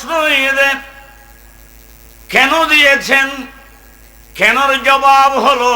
প্রশ্ন দেয় কেন দিয়েছেন? কেনর জবাব হলো,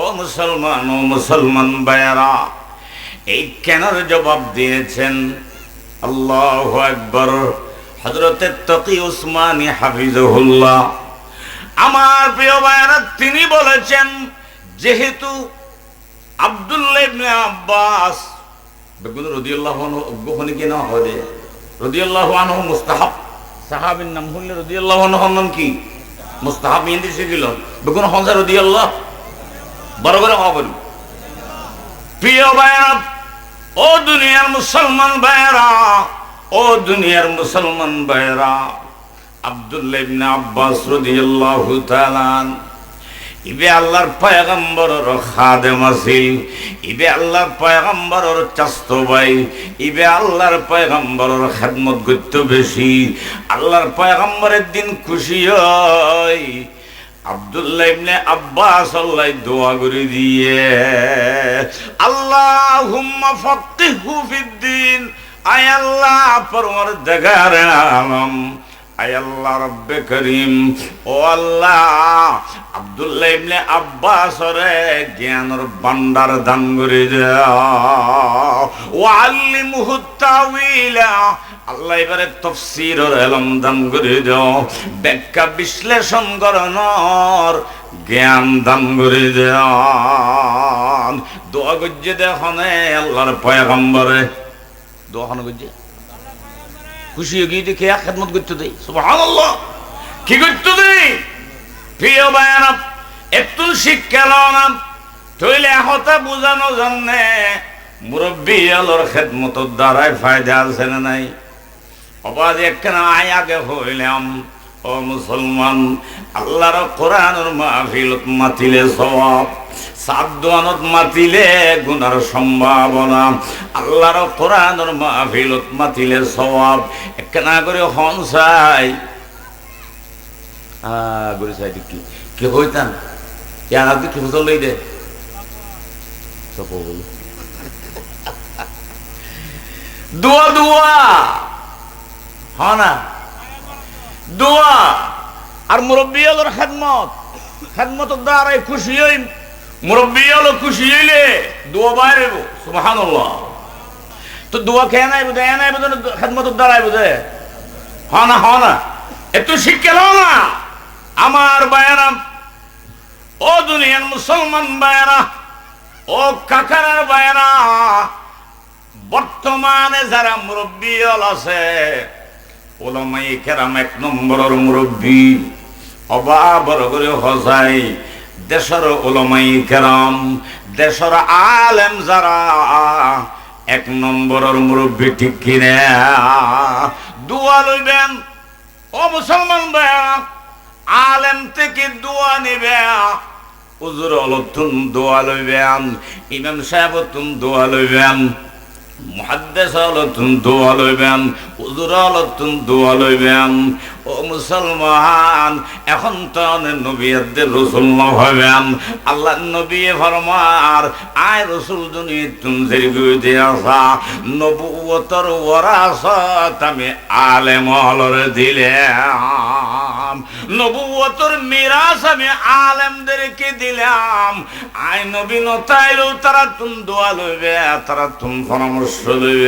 ও মুসলমান ও মুসলমান বায়ারা এই কেনর জবাব দিয়েছেন আল্লাহ একবার হজরতের তকি উসমানী হাফিজহুল্লাহ। আমার প্রিয় বায়ারা তিনি বলেছেন, যেহেতু আব্দুল্লাহ আব্বাস বেগুন রদিয়াল্লাহু আনহু অজ্ঞহনি কি না হবে রদিয়াল্লাহু মুস্তাহাব। সাহাবীর নাম হলে রদিয়াল্লাহু কি? মুস্তাহাব ইন্দি শিখিল। বেগুন হনসা রদিয়াল্লাহ। করে খবর প্রিয় ভাইরা ও দুনিয়ার মুসলমান ভাইরা ও দুনিয়ার মুসলমান ভাইরা আব্দুল্লাহ ইবনে আব্বাস রাদিয়াল্লাহু তাআলা ইবে আল্লাহর পয়গম্বরের খাদেম আছিল ইবে আল্লাহর পয়গম্বরের চাস্ত ভাই ইবে আল্লাহর পয়গম্বরের খেদমত করত বেশি। আল্লাহর পয়গম্বরের দিন খুশি হয় আব্দুল্লাহ ইবনে আব্বাস আল্লাহ দোয়া করে দিয়ে আল্লাহ আল্লাহুম্মা ফাক্কিহু ফিদ্দিন আয় আল্লাহ পরমার দেখার আলম আল্লাহ রব্বে করিম। ও আল্লাহ, আব্দুল্লাহ ইবনে আব্বাস রে জ্ঞানের ভান্ডার দান করে দাও। ও আল্লিমুহু তাওয়িলা, আল্লাহ এবারে তফসিরের এলম দান করে দাও। ব্যাখ্যা বিশ্লেষণ করানোর জ্ঞান দান করে দাও। দোয়া গজ্জে দেখনে আল্লাহর পয়গম্বরে। দোয়া গজ্জে খুশি হয়ে গিয়ে দেখে খেদমত করতে দেই সুবহানাল্লাহ। কি করতে দেই প্রিয় বায়ানা একটু শিক্ষা লনাম তৈলে হতা বুঝানো জন্যে মুরব্বী আলোর খেদমতর দ্বারাই ফায়দা আছে না নাই? অবাদ একখানা আয় আগে হইলাম। ও মুসলমান, আল্লাহর কোরআনের মাহফিলত মাতিলে সওয়াব সাবধানত মাতিলে গুনার সম্ভাবনা। আল্লাহর কোরআনের মাহফিলত মাতিলে সওয়াব। একখানা করে হনসাই আ, গরি কি কি হইতাম ইয়ার আগে কি হুজল লই দে। দোয়া দোয়া। হ না। দোয়া। আর মুরব্বী হলোর খেদমত। খেদমতের দ্বারাই খুশি হই মুরব্বী হলো খুশি হইলে দোয়া বাইরে সুবাহান তো দোয়া খেয়ে নাই এ নাই বোধ খেদমতের দ্বারাই বোধে হ না হ না, একটু শিক্ষা লও না। আমার বায়না ও দুনিয়ার মুসলমান বায়না ও কাকারার বায়না বর্তমানে যারা মুরব্বী আছে ওলামাই কেরাম এক নম্বরের মুরব্বী, অবাবর করে হসাই দেশের ওলমাই কেরাম, দেশের আলেম যারা, এক নম্বরের মুরব্বী ঠিক কিনে? দোয়া লইবেন। ও মুসলমান ভাইয়া আলেম থেকে দোয়া নিবে উজুর অলতুন দোয়া লইবেন, ইমাম সাহেব তুন দোয়া লইবেন। মুহাদ্দেস আলতুন দোয়া লইবেন আলতুন দোয়া লইবেন। ও মুসলমান, এখন তো নবীদের রসুল আল্লাহ নবী ফরমার, আয় রসুল নবুয়তর ওরাসত আমি দিলাম। নবুয়তর মিরাস আমি আলেমদেরকে দিলাম। নতাইলেও তারা তুম দোয়া লইবে, তারা তুম পরামর্শ লইবে।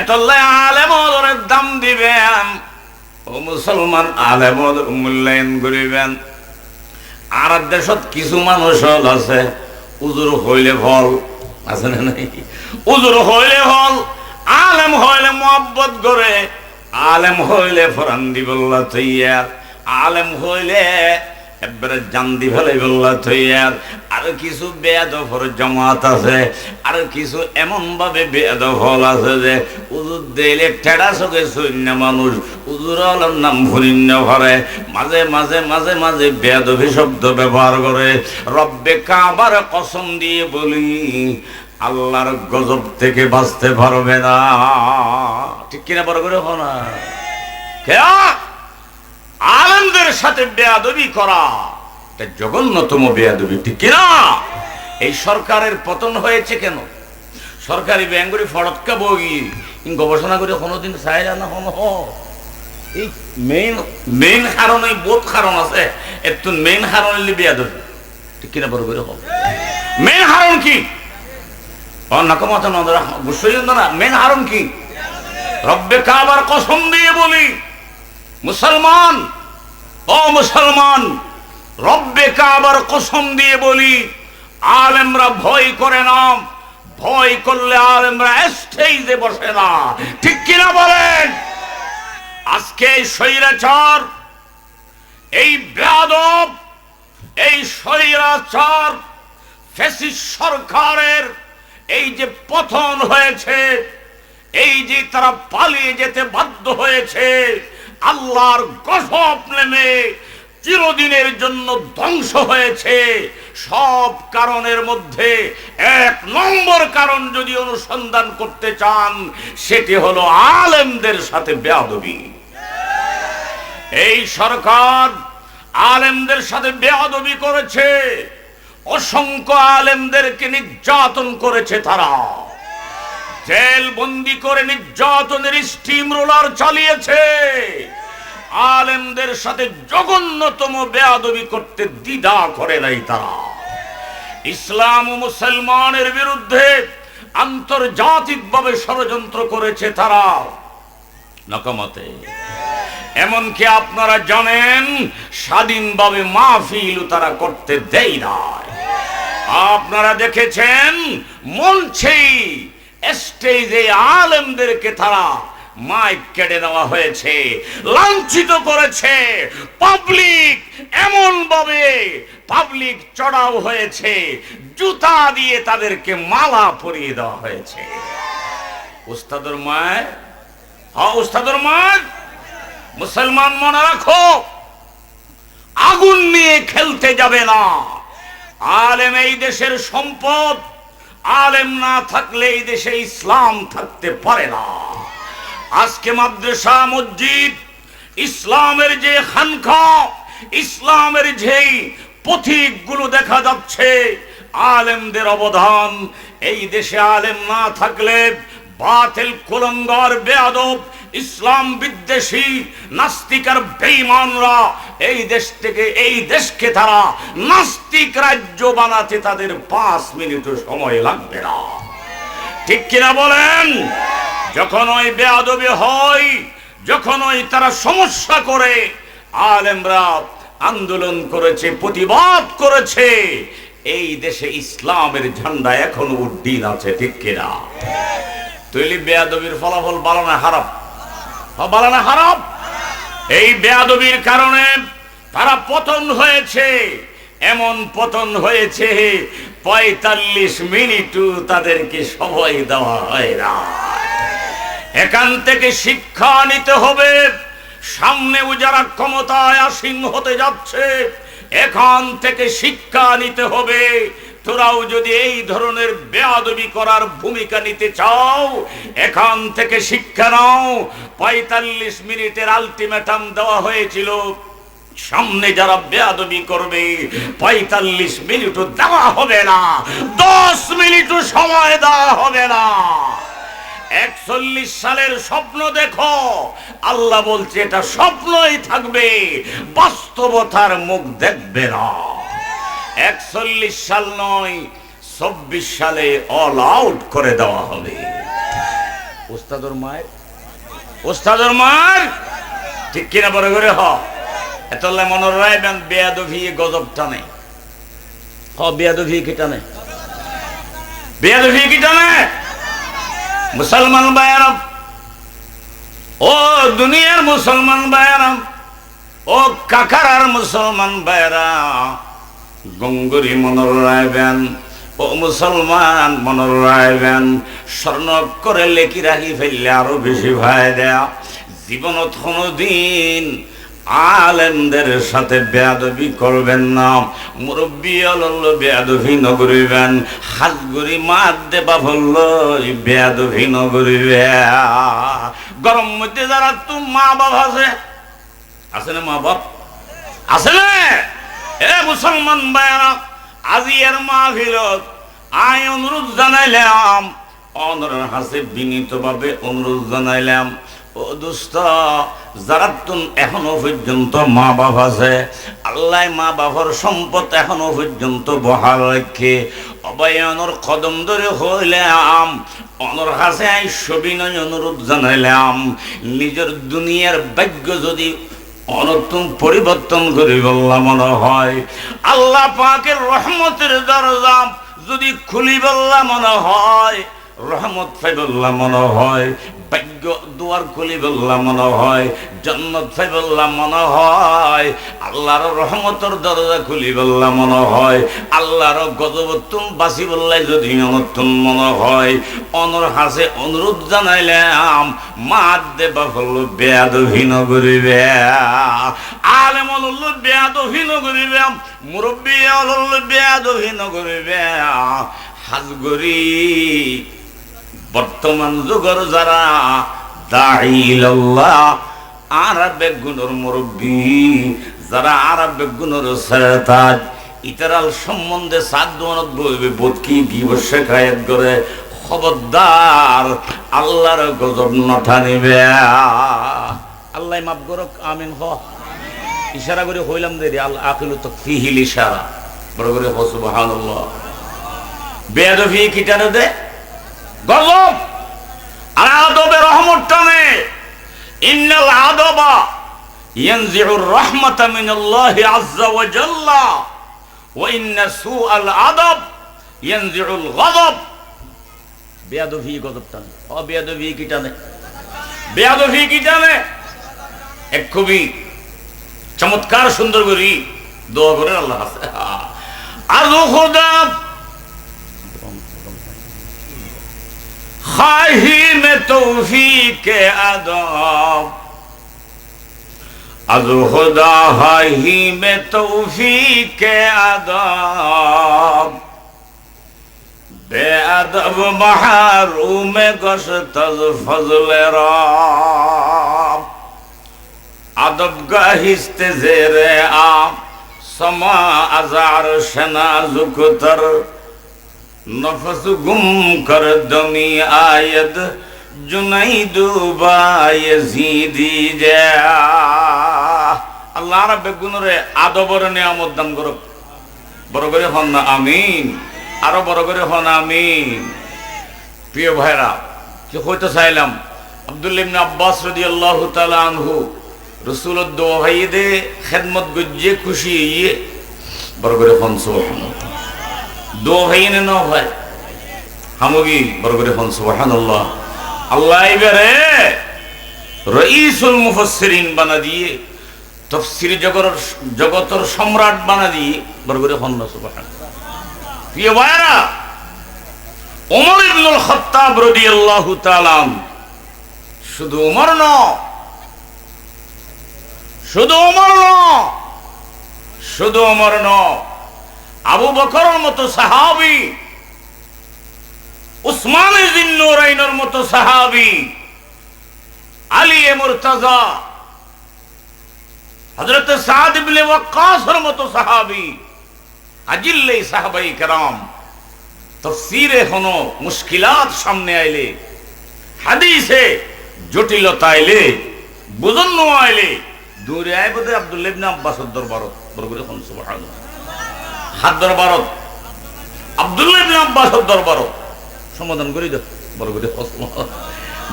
এতল্লাই আলেমলের দাম দিবেন। ও মুসলমান আলেমল মূল্যায়ন দেশত কিছু আছে, উজুর হইলে ফল আছে না নাই? উজুর হইলে ফল আলেম হইলে মোহাব্বত করে, আলেম হইলে ফরান দিবল্লা তৈয়ার, আলেম হইলে একবারে জান্দি ফেলে বললা থইয়ার আর কিছু বেয়াদফর জমাত আছে, আর কিছু এমন ভাবে বেয়াদফল আছে যে উজুর দিলে ঠেড়া চোখে সৈন্য মানুষ উজুর আলম নাম ফুরিন্য ভরে। মাঝে মাঝে মাঝে মাঝে বেয়াদফি শব্দ ব্যবহার করে, রব্বে কাবার কসম দিয়ে বলি, আল্লাহর গজব থেকে বাঁচতে পারবে না। ঠিক কিনা বড় করে না? আনন্দের সাথে বেয়াদবি করা। এটা জঘন্যতম বেয়াদবি, ঠিক কিনা? এই সরকারের পতন হয়েছে কেন? সরকারি ব্যাঙ্গুরি ফড়ৎকা বই গবেষণা করে কোনোদিন চাই না হন এই মেইন মেইন কারণ, এই বোধ কারণ আছে। একটু মেইন কারণ হইলে বেয়াদবি। ঠিক কিনা বড় করে হোক মেইন কারণ কি? ও নাকমাত নন্দরা অবশ্যই না। মেইন কারণ কি? রব্বে কাবার কসম দিয়ে বলি, মুসলমান ও মুসলমান রব্বে কাবার কসম দিয়ে বলি, আলেমরা ভয় করে না, ভয় করলে আলেমরা স্টেজে বসে না। ঠিক কিনা বলেন? আজকে এই স্বৈরাচার, এই ব্যাদব, এই স্বৈরাচার ফেসিস সরকারের এই যে পতন হয়েছে, এই যে তারা পালিয়ে যেতে বাধ্য হয়েছে, আল্লাহর গজব নেমে চিরদিনের জন্য ধ্বংস হয়েছে। সব কারণের মধ্যে এক নম্বর কারণ যদি অনুসন্ধান করতে চান, সেটি হলো আলেমদের সাথে বেয়াদবি। এই সরকার আলেমদের সাথে বেয়াদবি করেছে। অসংখ্য আলেমদেরকে নির্যাতন করেছে তারা। জেল বন্দি করে নির্যাতনের স্টিম রোলার চালিয়েছে। আলেমদের সাথে জঘন্যতম বেয়াদবি করতে দ্বিধা করে নাই তারা। ইসলাম ও মুসলমানের বিরুদ্ধে আন্তর্জাতিকভাবে ষড়যন্ত্র করেছে তারা। নকমতে। এমনকি আপনারা জানেন, স্বাধীনভাবে মাহফিল তারা করতে দেয় না আপনারা দেখেছেন মঞ্চেই স্টেজে আলেমদেরকে তারা মাইক কেটে দেওয়া হয়েছে, লাঞ্ছিত করেছে। পাবলিক এমন ভাবে পাবলিক চড়াও হয়েছে, জুতা দিয়ে তাদেরকে মালা পরিয়ে দেওয়া হয়েছে। উস্তাদর মায় হ্যাঁ উস্তাদর মায়, মুসলমান মনে রাখো, আগুন নিয়ে খেলতে যাবে না। আলেম এই দেশের সম্পদ, আলেম না থাকলে এই দেশে ইসলাম থাকতে পারে না। আজকে মাদ্রাসা, মসজিদ, ইসলামের যে খানখা ইসলামের যেই পথিকগুলো দেখা যাচ্ছে, আলেমদের অবদান, এই দেশে আলেম না থাকলে বাতিল, কুলঙ্গার, বেয়াদব, ইসলাম বিদ্বেষী, নাস্তিক আর বেঈমানরা এই দেশ থেকে, এই দেশকে তারা নাস্তিক রাজ্য বানাতে তাদের পাঁচ মিনিটও সময় লাগবে না। ঠিক কিনা বলেন? যখন ওই বেয়াদবি হয় যখন ওই তারা সমস্যা করে আলেমরা আন্দোলন করেছে প্রতিবাদ করেছে এই দেশে ইসলামের ঝান্ডা এখনও উড্ডিন আছে ঠিক কিনা? তৈলি বেয়াদবির ফলাফল ভালো না খারাপ হ্যাঁ, ভালো না খারাপ এই বেয়াদবির কারণে তারা পতন হয়েছে এমন পতন হয়েছে পঁয়তাল্লিশ মিনিটও তাদেরকে সময় দেওয়া হয় না। এখান থেকে শিক্ষা নিতে হবে। সামনেও যারা ক্ষমতায় আসীন হতে যাচ্ছে। এখান থেকে শিক্ষা নিতে হবে। তোরাও যদি এই ধরনের বেয়াদবি করার ভূমিকা নিতে চাও, এখান থেকে শিক্ষা নাও। পঁয়তাল্লিশ মিনিটের আলটিমেটাম দেওয়া হয়েছিল। সামনে যারা বেয়াদবি করবে, পঁয়তাল্লিশ মিনিটও দেওয়া হবে না, দশ মিনিটও সময় দেওয়া হবে না। একচল্লিশ সালের স্বপ্ন দেখো, আল্লাহ বলছে এটা স্বপ্নই থাকবে, বাস্তবতার মুখ দেখবে না। একচল্লিশ সাল নয়, চব্বিশ সালে অল আউট করে দেওয়া হবে। ওস্তাদর মায়ের? ওস্তাদর মায়ের? ঠিক কিনা বড় করে হ। এতলে মনোর রায় ব্যান বেয়াদভি গজব টানে। হ বেয়াদভি কি টানে? বেয়াদভি কি টানে? মুসলমান বায়ারাম ও দুনিয়ার মুসলমান বায়ারাম ও কাকারার মুসলমান ভাইরা গঙ্গুরি মনোর রায়বেন ও মুসলমান মনোর রায়বেন স্বর্ণ করে লেখি রাখি ফেললে আরও বেশি ভাই দেয়া। জীবনত কোনোদিন আলেমদের সাথে বেয়াদবি করবেন না। মুরব্বী অলল বেয়াদবি নগরিবেন। হাজগুড়ি মার দেবা বলল বেয়াদবি নগরিবে। গরম মধ্যে যারা তো মা বাপ আছে আছে না মা বাপ? আছে না? এ মুসলমান ভাইয়ারা, আজি এর মাহফিলত আই অনুরোধ জানাইলাম। অনরের হাসে বিনীতভাবে অনুরোধ জানাইলাম। এখনও মা বাপ আছে। আল্লাহ মা সম্পদ এখনও নিজের দুনিয়ার ভাগ্য যদি অনতুন পরিবর্তন করে বললাম মনে হয়। আল্লাহ পাকের রহমতের দরজা যদি খুলি বললাম মনে হয়, রহমত পাই বললাম মনে হয়। ভাগ্য দুয়ার খুলি বললাম মনে হয়, জন্নত পাই বললাম মনে হয়, আল্লাহর রহমতের দরজা খুলি বললাম মনে হয়, আল্লাহর গজবতুন বাসি বললাই যদি অনতুন মনে হয়। অনর হাসে অনুরোধ জানাইলাম মা দেবা হল বেয়াদহীন করিবে। আলেম হল বেয়াদহীন করিবে, মুরব্বী হল বেয়াদহীন করিবে। হাজগরি বর্তমান যুগর যারা দাইল্লাহ আরবে গুণর মুরব্বী, যারা আরবে গুণর সেতাজ, ইতারাল সম্বন্ধে সাত দোয়ানত বইবে বোধ কি গিব শেখায়ত করে, খবরদার, আল্লাহর গজব নঠা নিবে। আল্লাহ মাফ করক, আমিন হ। ইশারা করে হইলাম দে আল্লাহ আকিল তো ফিহিল ইশারা। বড় করে হো, সুবহানাল্লাহ। বেয়াদফি কিটারে দে? গজব আর আদবে রহমত টানে। ইন্নাল আদবা ইয়ানজিউর রাহমাতা মিনাল্লাহি আযজা ওয়া জাল্লা ওয়া ইন্না সুআল আদব ইয়ানজিউল গজব। বেয়াদফি গজব টানে। ও বেয়াদফি কি টানে? বেয়াদফি কি টানে? এক খুবই চমৎকার সুন্দর করি দোয়া করেন আল্লাহ আজু খুদা خواہی توفیق ادب از خدا خواہی میں توفیق ادب بے ادب محروم گشت از فضل رام ادب کا ہست زیر آپ سما ازار شنا زکتر নফস গুম কর দমি আয়দ জুনাই বা জিদি জা আল্লাহ রাব্বে গুনরে আদবর নিয়ামত দান করো বড় করে হন না, আমিন। আরও বড় করে হন, আমিন। প্রিয় ভাইরা, কি হইতে চাইলাম? আব্দুল ইবনে আব্বাস রাদিয়াল্লাহু তাআলা আনহু রাসূলুল্লাহ দোয়া ভাইয়ে দে খেদমত গজ্জে খুশি হইয়ে বড় করে হন, সুবহানাল্লাহ। দো ভাই নে ভাই। হামগি বড় করে হন, সুবহানাল্লাহ। আল্লাহ এবারে রইসুল বানা দিয়ে, তাফসীর জগতের জগতের সম্রাট বানা দিয়ে বড় করে হন সুবহানাল্লাহ। প্রিয় ভাইরা ওমর ইবনুল খাত্তাব রাদিয়াল্লাহু তাআলা শুধু ওমর ন, শুধু ওমর ন, শুধু ওমর ন আবু বকরের মতো সাহাবি উসমান জিন্নুরাইনের মতো সাহাবি আলী এ মুরতাজা হযরত সাদ ইবনে ওয়াক্কাসের মতো সাহাবি আজিল্লে সাহাবাই کرام তাফসীরে হনো মুশকিলাত সামনে আইলে হাদিসে জটিলতা আইলে বুঝন্ন আইলে দূরে আইব দে আব্দুল্লাহ ইবনে আব্বাসের দরবারত বড় করে কোন সুবহানাল্লাহ হাত দরবারত আব্দুল্লাহ ইবনে আব্বাসের দরবারত সমাধান করে বড়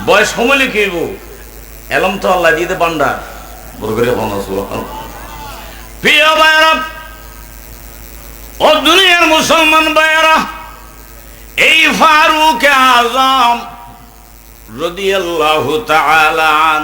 বয়স সময় লিখিব এলম তো আল্লাহ দিয়ে দে বান্ডার বড় করে প্রিয় ভাইরা ও দুনিয়ার মুসলমান এই ফারুক আজম তাআলা আন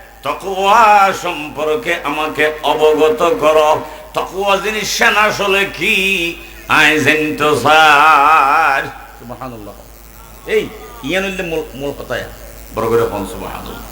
তাকওয়া সম্পর্কে আমাকে অবগত কর। তকুয়া জিনিসটা আসলে কি? আইজেন তো স্যার। সুবহানাল্লাহ। এই ইয়ানুল্লাহ মূল কথায়। কথা বড় করে ফোন সুবহানাল্লাহ।